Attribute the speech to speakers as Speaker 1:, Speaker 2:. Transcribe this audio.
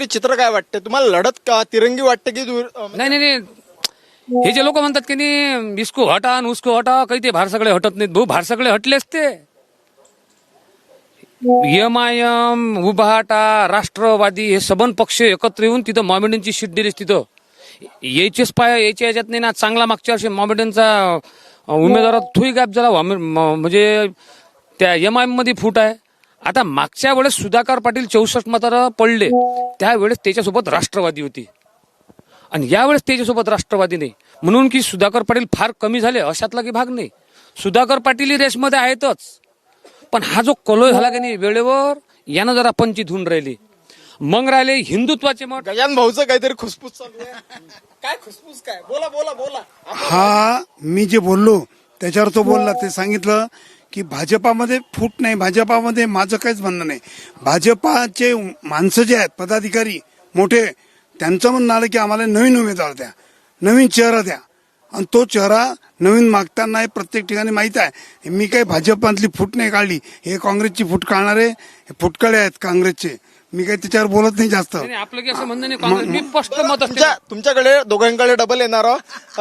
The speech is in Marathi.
Speaker 1: एकंदरीत चित्र काय वाटतं? तुम्हाला लढत का? तिरंगी वाटते की दूर अं,
Speaker 2: नाही नाही नाही. हे जे लोक म्हणतात की नाही इसको हटा न उसको हटा काही ते भार सगळे हटत नाहीत. भाऊ भार सगळे हटलेच ते. M I M Ubhata Rashtravadi हे सबन पक्ष एकत्र येऊन तिथं मॉमेडनची शीट दिलीस तिथं. यायचेच पाय यायच्या याच्यात नाही ना चांगला मागच्या वर्षी मॉमेडनचा उमेदवारात थुई गॅप झाला. वॉमे- म- म्हणजे त्या एम आय एममध्ये फूट आहे. आता मागच्या वेळेस सुधाकर पाटील चौसष्ट मतार पडले त्यावेळेस त्याच्यासोबत राष्ट्रवादी होती. आणि यावेळेस त्याच्यासोबत राष्ट्रवादी नाही. म्हणून की सुधाकर पाटील फार कमी झाले अशातला की भाग नाही. सुधाकर पाटील ही रेसमध्ये आहेतच. पण हा जो कलोय झाला की नाही वेळेवर यानं जरा पंचित होऊन राहिली. मग राहिले हिंदुत्वाचे मत.
Speaker 1: गजान भाऊचं काहीतरी खुसफुस चालू आहे. काय खुसफुस काय? बोला बोला बोला.
Speaker 3: हा मी जे बोललो त्याच्यावर तो बोलला ते सांगितलं की भाजपामध्ये फूट नाही भाजपामध्ये माझं काहीच म्हणणं नाही. भाजपाचे माणसं जे आहेत पदाधिकारी मोठे त्यांचं म्हणणं आलं की आम्हाला नवीन उमेदवार द्या नवीन चेहरा द्या. आणि तो चेहरा नवीन मागताना हे प्रत्येक ठिकाणी माहीत आहे. मी काही भाजपातली फूट नाही काढली. हे काँग्रेसची फूट काढणारे हे फुटकळे आहेत काँग्रेसचे. मी काही त्याच्यावर बोलत नाही जास्त.
Speaker 2: नाही, आपलं असं म्हणणं नाही
Speaker 1: तुमच्याकडे दोघांकडे डबल येणार आहोत.